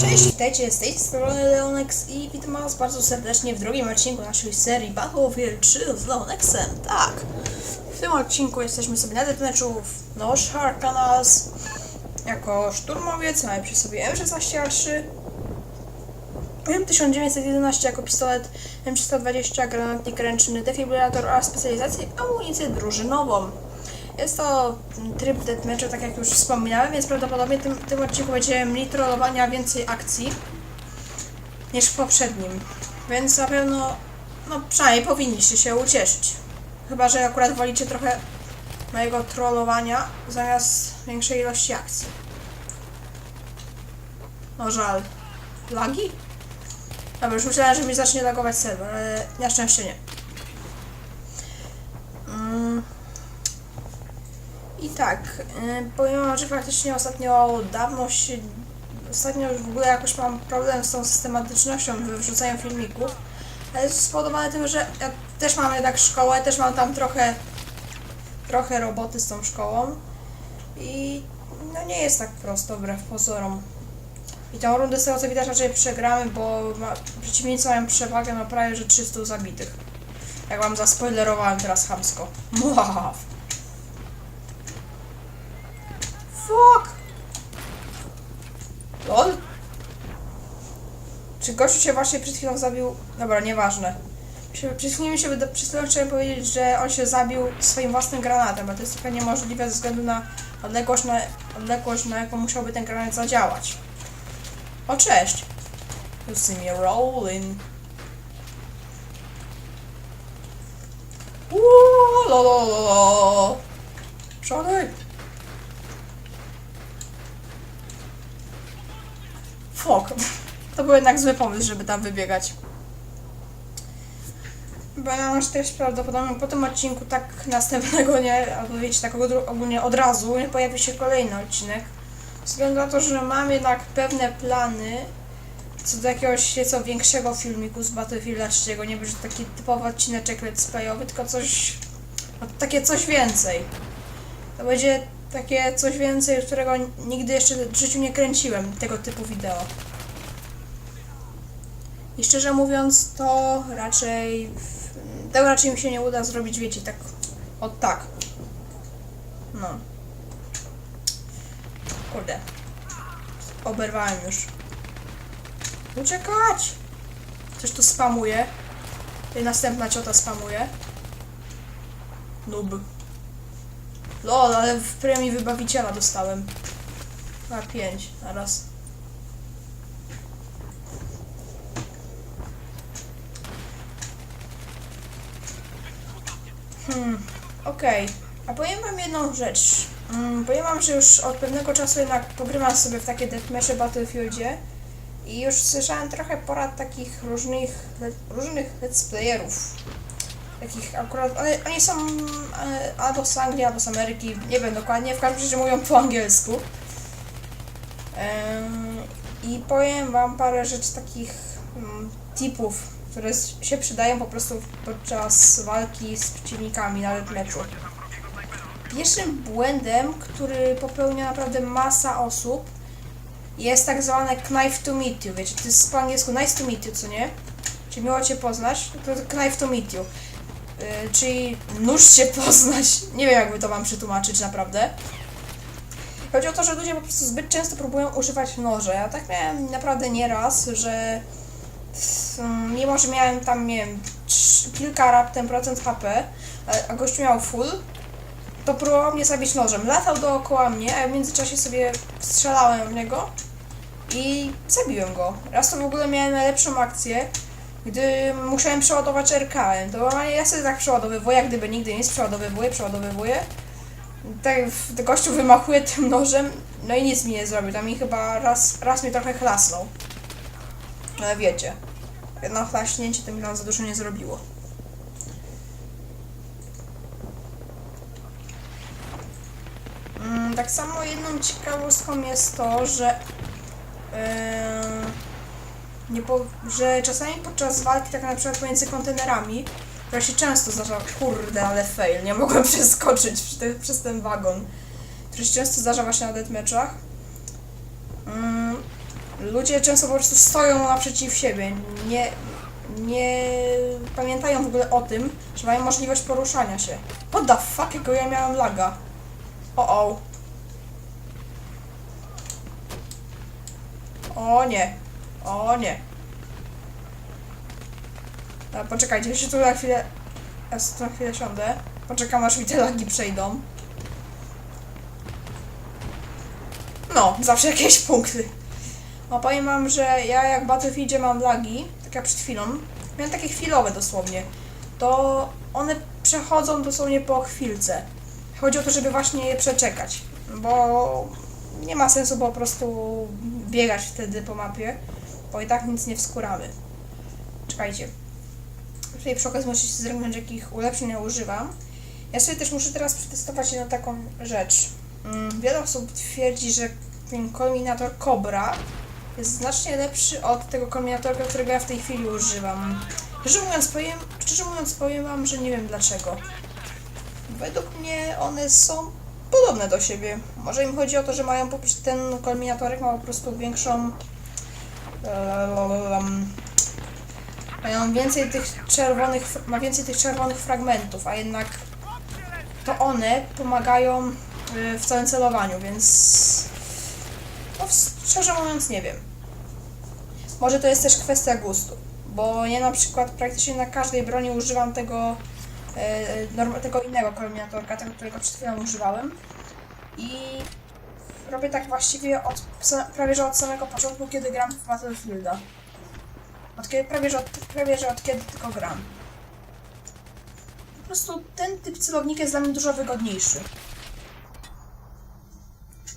Cześć, witajcie, z tej strony Leonex i witam was bardzo serdecznie w drugim odcinku naszej serii Battlefield 3 z Leonexem. Tak, w tym odcinku jesteśmy sobie na deathmatchu w Nosh Harkanas jako szturmowiec, mamy przy sobie M16A3 M1911 jako pistolet, M320 granatnik ręczny, defibrylator oraz specjalizację amunicję drużynową. Jest to tryb deathmatchu, tak jak już wspominałem, więc prawdopodobnie tym, tym odcinku będzie mniej trollowania, więcej akcji niż w poprzednim. Więc na pewno, no przynajmniej powinniście się ucieszyć. Chyba, że akurat wolicie trochę mojego trollowania zamiast większej ilości akcji. No żal. Lagi? Dobra, już myślałem, że mi zacznie lagować serwer, ale na szczęście nie. I tak, powiem wam, że faktycznie ostatnio dawno się... Ostatnio już w ogóle jakoś mam problem z tą systematycznością w wrzucaniu filmików. Ale jest spowodowane tym, że ja też mam jednak szkołę, też mam tam trochę trochę roboty z tą szkołą. I no nie jest tak prosto wbrew pozorom. I tą rundę z tego co widać raczej przegramy, bo ma, przeciwnicy mają przewagę na prawie że 300 zabitych. Jak wam zaspoilerowałem teraz. Muahaw. Fuck! LOL? Czy gościu się właśnie przed chwilą zabił? Dobra, nieważne. Przed chwilą mi się przed chciałem powiedzieć, że on się zabił swoim własnym granatem, a to jest trochę niemożliwe ze względu na odległość, na odległość, na jaką musiałby ten granat zadziałać. O, cześć! You see me rolling. Uuu, lo, lo, To był jednak zły pomysł, żeby tam wybiegać. Ponieważ też prawdopodobnie po tym odcinku tak następnego nie, albo wiecie, tak ogólnie od razu nie pojawi się kolejny odcinek. Ze względu na to, że mam jednak pewne plany co do jakiegoś nieco większego filmiku z Battlefielda 3. Nie będzie taki typowy odcineczek let's playowy, tylko coś, no, takie coś więcej. To będzie takie coś więcej, którego nigdy jeszcze w życiu nie kręciłem, tego typu wideo. I szczerze mówiąc, to raczej. Tego raczej mi się nie uda zrobić, wiecie, tak. O tak. No. Kurde. Oberwałem już. Uciekać! Coś tu spamuje. Następna ciota spamuje. Nub. Lol, ale w premii wybawiciela dostałem. Na 5 naraz. Hmm, okej. A powiem wam jedną rzecz. Mm, powiem wam, że już od pewnego czasu jednak pogrywam sobie w takie deathmatche Battlefieldzie i już słyszałem trochę porad takich różnych, różnych let's playerów. Takich akurat, ale oni są e, albo z Anglii, albo z Ameryki, nie wiem dokładnie, w każdym razie mówią po angielsku. I powiem wam parę rzeczy takich mm, tipów, które się przydają po prostu podczas walki z przeciwnikami na meczu. Pierwszym błędem, który popełnia naprawdę masa osób, jest tak zwane knife to meet you. Wiecie, to jest po angielsku nice to meet you, co nie? Czyli miło cię poznać, to knife to meet you. Yy, czyli nóż się poznać. Nie wiem, jakby to wam przetłumaczyć naprawdę. Chodzi o to, że ludzie po prostu zbyt często próbują używać noże. Ja tak miałem naprawdę nieraz, że mm, mimo, że miałem tam, nie wiem, kilka raptem procent HP, a- a gościu miał full, to próbował mnie zabić nożem. Latał dookoła mnie, a ja w międzyczasie sobie strzelałem w niego i zabiłem go. Raz to w ogóle miałem najlepszą akcję, gdy musiałem przeładować RKM. To ja sobie tak przeładowywuję, jak gdyby nigdy nic przeładowywuję, przeładowywuję. Tak, gościu wymachuje tym nożem, no i nic mi nie zrobił. Tam mi chyba raz, raz mnie trochę chlasnął. Ale wiecie, jedno chlaśnięcie to mi tam za dużo nie zrobiło. Mm, tak samo jedną ciekawostką jest to, że Eee, nie po, że czasami podczas walki, tak na przykład pomiędzy kontenerami, to się często zdarza, kurde, ale fail, nie mogłem przeskoczyć przez, te, przez ten wagon, który się często zdarza właśnie na deathmatchach, mm, ludzie często po prostu stoją naprzeciw siebie. Nie, nie pamiętają w ogóle o tym, że mają możliwość poruszania się. What the fuck, jakiego ja miałem laga? O o. O nie. O nie. Poczekajcie, jeszcze tu na chwilę... Ja tu na chwilę siądę. Poczekam aż mi te lagi przejdą. No, zawsze jakieś punkty. No powiem wam, że ja jak w Battlefieldzie mam lagi, tak jak przed chwilą, miałem takie chwilowe dosłownie, to one przechodzą dosłownie po chwilce. Chodzi o to, żeby właśnie je przeczekać, bo nie ma sensu po prostu biegać wtedy po mapie, bo i tak nic nie wskuramy. Czekajcie. Tutaj przy okazji możecie zerknąć, jakich ulepszeń ja używam. Ja sobie też muszę teraz przetestować jedną taką rzecz. Mm, Wiele osób twierdzi, że ten kolminator Cobra jest znacznie lepszy od tego kolminatorka, którego ja w tej chwili używam. Szczerze mówiąc, powiem, szczerze mówiąc, powiem wam, że nie wiem dlaczego. Według mnie one są podobne do siebie. Może im chodzi o to, że mają ten kolminatorek ma po prostu większą. Mają więcej tych czerwonych, ma więcej tych czerwonych fragmentów, a jednak to one pomagają y, w całym celowaniu, więc no, szczerze mówiąc nie wiem. Może to jest też kwestia gustu, bo ja na przykład praktycznie na każdej broni używam tego, e, norm- tego innego kolumniatorka, tego, którego przed chwilą używałem i robię tak właściwie od, prawie że od samego początku, kiedy gram w Battlefielda. Od kiedy, prawie, że od, prawie że od kiedy tylko gram. Po prostu ten typ celownika jest dla mnie dużo wygodniejszy.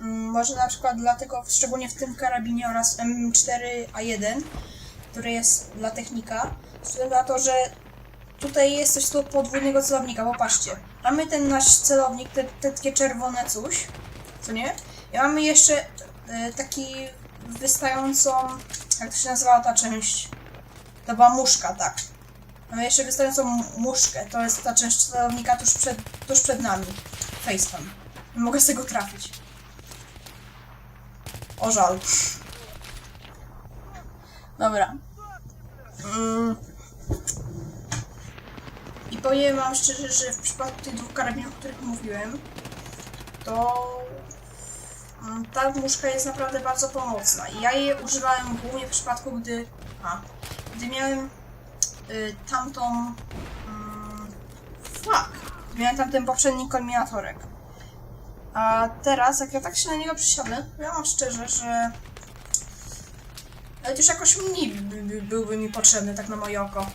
Mm, Może na przykład dlatego, szczególnie w tym karabinie oraz M4A1, który jest dla technika, ze względu na to, że tutaj jest coś tu podwójnego celownika, popatrzcie. Mamy ten nasz celownik, te, te takie czerwone coś, co nie? I mamy jeszcze e, taki wystającą, jak to się nazywała ta część? To była muszka, tak. Mamy jeszcze wystającą muszkę, to jest ta część celownika tuż przed, tuż przed nami. Facepalm. Nie mogę z tego trafić. O żal. Dobra. Mm. I powiem wam szczerze, że w przypadku tych dwóch karabinów, o których mówiłem, to ta muszka jest naprawdę bardzo pomocna. I ja jej używałem głównie w przypadku, gdy... A, gdy miałem y, tamtą... Mm, fuck! Miałem tamten poprzedni kolminatorek. A teraz, jak ja tak się na niego przysiądę, ja mam szczerze, że nawet już jakoś mniej by, by, byłby mi potrzebny, tak na moje oko.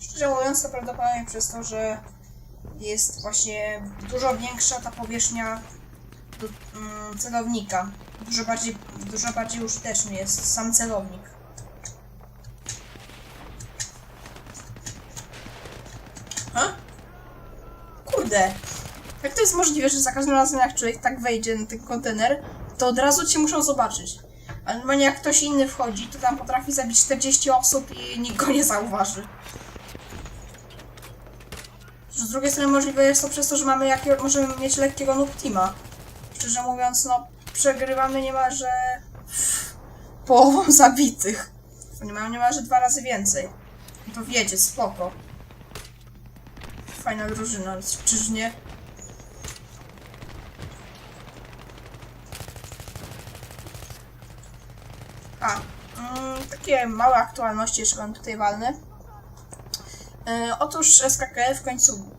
Szczerze mówiąc, to prawdopodobnie przez to, że jest właśnie dużo większa ta powierzchnia mm, celownika. Dużo bardziej, dużo bardziej użyteczny jest sam celownik. Ha? Kurde! Jak to jest możliwe, że za każdym razem jak człowiek tak wejdzie na ten kontener, to od razu cię muszą zobaczyć. Ale jak ktoś inny wchodzi, to tam potrafi zabić 40 osób i nikt go nie zauważy. Z drugiej strony możliwe jest to przez to, że mamy jakie, możemy mieć lekkiego noob teama. Szczerze mówiąc, no przegrywamy niemalże połową zabitych. Oni mają niemalże dwa razy więcej. I to wiecie, spoko. Fajna drużyna, czyż nie? A, mm, takie małe aktualności jeszcze mam tutaj walne. E, otóż SKK w końcu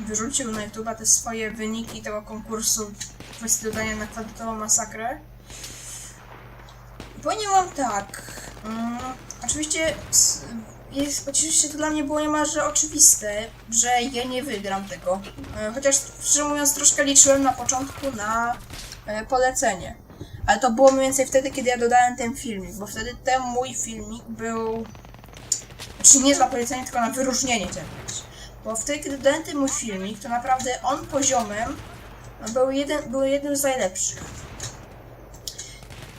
wyrzucił na YouTube te swoje wyniki tego konkursu kwestii dodania na kwadratową masakrę. Powiem wam tak. Mm, oczywiście jest, oczywiście to dla mnie było niemalże oczywiste, że ja nie wygram tego. E, chociaż szczerze mówiąc troszkę liczyłem na początku na e, polecenie. Ale to było mniej więcej wtedy, kiedy ja dodałem ten filmik, bo wtedy ten mój filmik był. Znaczy nie dla polecenia, tylko na wyróżnienie czegoś. Bo wtedy, ten mój filmik, to naprawdę on poziomem no, był, jeden, był jednym z najlepszych.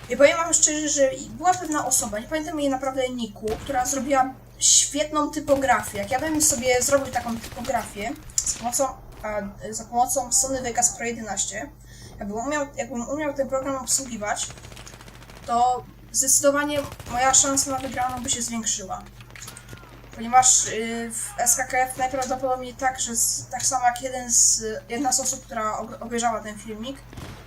I powiem wam szczerze, że była pewna osoba, nie pamiętam jej naprawdę niku, która zrobiła świetną typografię. Jak ja bym sobie zrobił taką typografię z pomocą, a, za pomocą Sony Vegas Pro 11, Jakbym umiał, jakbym umiał ten program obsługiwać, to zdecydowanie moja szansa na wygraną by się zwiększyła. Ponieważ yy, w SKKF najprawdopodobniej tak, że z, tak samo jak jeden z, jedna z osób, która ob- obejrzała ten filmik,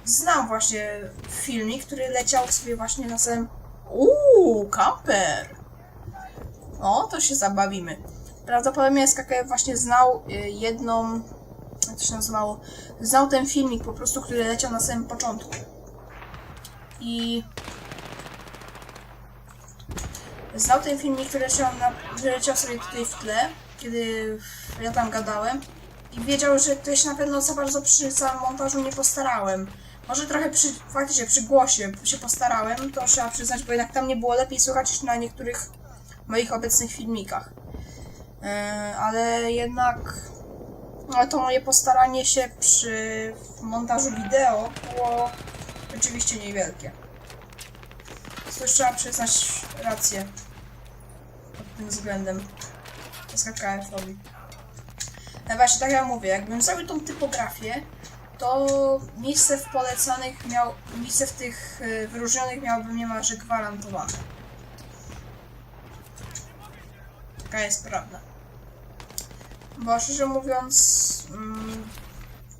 znam właśnie filmik, który leciał sobie właśnie na samym... Uuu, kamper! O, to się zabawimy. Prawdopodobnie SKKF właśnie znał y, jedną... Jak to się nazywało? Znał ten filmik po prostu, który leciał na samym początku. I znał ten filmik, który leciał, na, który leciał sobie tutaj w tle, kiedy ja tam gadałem i wiedział, że to się na pewno za bardzo przy całym montażu nie postarałem. Może trochę przy, faktycznie przy głosie się postarałem, to trzeba przyznać, bo jednak tam nie było lepiej słychać niż na niektórych moich obecnych filmikach. Yy, ale jednak no, to moje postaranie się przy montażu wideo było rzeczywiście niewielkie. Już trzeba przyznać rację pod tym względem SKKF-owi. No właśnie, tak jak mówię, jakbym zrobił tą typografię, to miejsce w polecanych miał, miejsce w tych y, wyróżnionych miałbym niemalże gwarantowane. Taka jest prawda. Bo szczerze mówiąc, mm,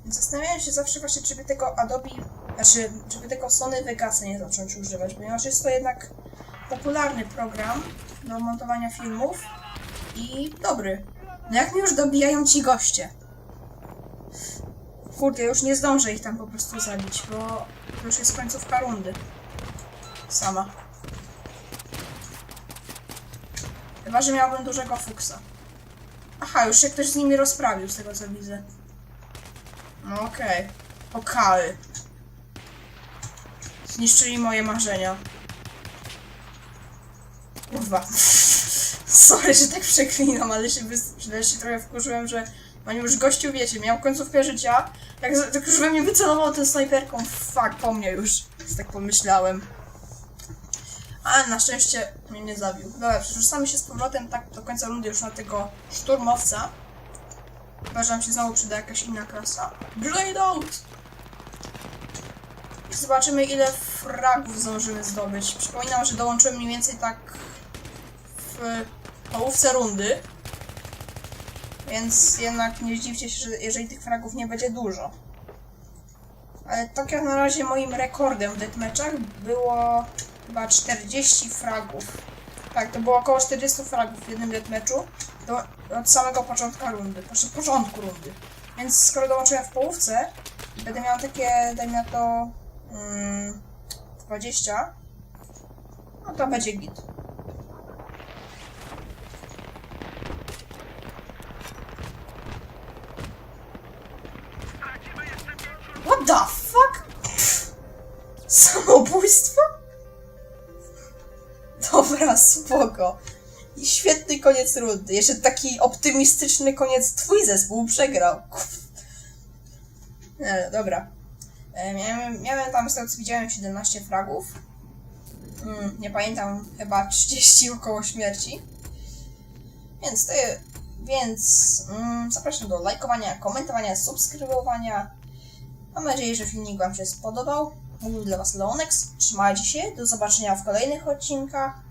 zastanawiałem się zawsze właśnie, czy by tego Adobe, znaczy, czy by tego Sony Vegasa nie zacząć używać, ponieważ jest to jednak popularny program do montowania filmów i dobry. No jak mi już dobijają ci goście? Kurde, już nie zdążę ich tam po prostu zabić, bo już jest końcówka rundy. Sama. Chyba, że miałbym dużego fuksa. Aha, już się ktoś z nimi rozprawił, z tego co widzę. No okej. Pokały. Zniszczyli moje marzenia. Kurwa. Sorry, że tak przeklinam, ale się, się trochę wkurzyłem, że oni już gościu wiecie, miał końcówkę życia. Jak, tak już we mnie wycelował tę snajperką. Fuck, po mnie już. Tak pomyślałem. A na szczęście mnie nie zabił. Dobra, przerzucamy się z powrotem tak do końca rundy już na tego szturmowca. Chyba, że nam się znowu przyda jakaś inna klasa. Blade out! Zobaczymy ile fragów zdążymy zdobyć. Przypominam, że dołączyłem mniej więcej tak połówce rundy. Więc jednak nie zdziwcie się, że jeżeli tych fragów nie będzie dużo. Ale tak jak na razie moim rekordem w deathmatchach było chyba 40 fragów. Tak, to było około 40 fragów w jednym deathmatchu do, od samego początku rundy, znaczy początku rundy. Więc skoro dołączyłem w połówce będę miał takie, dajmy na to mm, 20, no to będzie git. Spoko. I świetny koniec rundy. Jeszcze taki optymistyczny koniec. Twój zespół przegrał. Nie, dobra. E, Miałem, miałem tam, z tego co widziałem, 17 fragów. Mm, nie pamiętam, chyba 30 około śmierci. Więc to, więc mm, zapraszam do lajkowania, komentowania, subskrybowania. Mam nadzieję, że filmik Wam się spodobał. Mówił dla Was Leonex. Trzymajcie się. Do zobaczenia w kolejnych odcinkach.